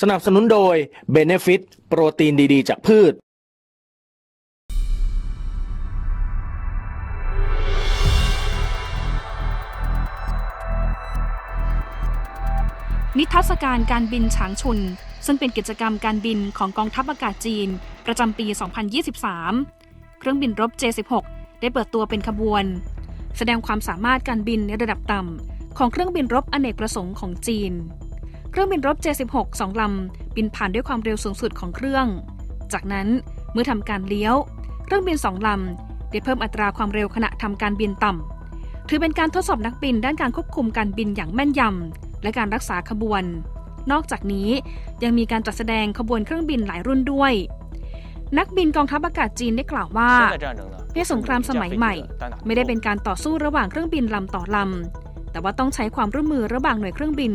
สนับสนุนโดย Benefit โปรตีนดีๆ จากพืช นิทรรศการการบินฉางชุน ซึ่งเป็นกิจกรรมการบินของกองทัพอากาศจีน ประจำปี 2023 เครื่องบินรบ J16 ได้เปิดตัวเป็นขบวน แสดงความสามารถการบินในระดับต่ำของเครื่องบินรบอเนกประสงค์ของจีน ครื่องบินรบ J16 สองลำ บินผ่านด้วยความเร็วสูงสุดของเครื่อง จากนั้นเมื่อทำการเลี้ยว เครื่องบินสองลำได้เพิ่มอัตราความเร็วขณะทำการบินต่ำ ถือเป็นการทดสอบนักบินด้านการควบคุมการบินอย่างแม่นยำ และการรักษาขบวน นอกจากนี้ยังมีการจัดแสดงขบวนเครื่องบินหลายรุ่นด้วย นักบินกองทัพอากาศจีนได้กล่าวว่าในสงครามสมัยใหม่ ไม่ได้เป็นการต่อสู้ระหว่างเครื่องบินลำต่อลำแต่ว่าต้องใช้ความร่วมมือระหว่างหน่วยเครื่องบิน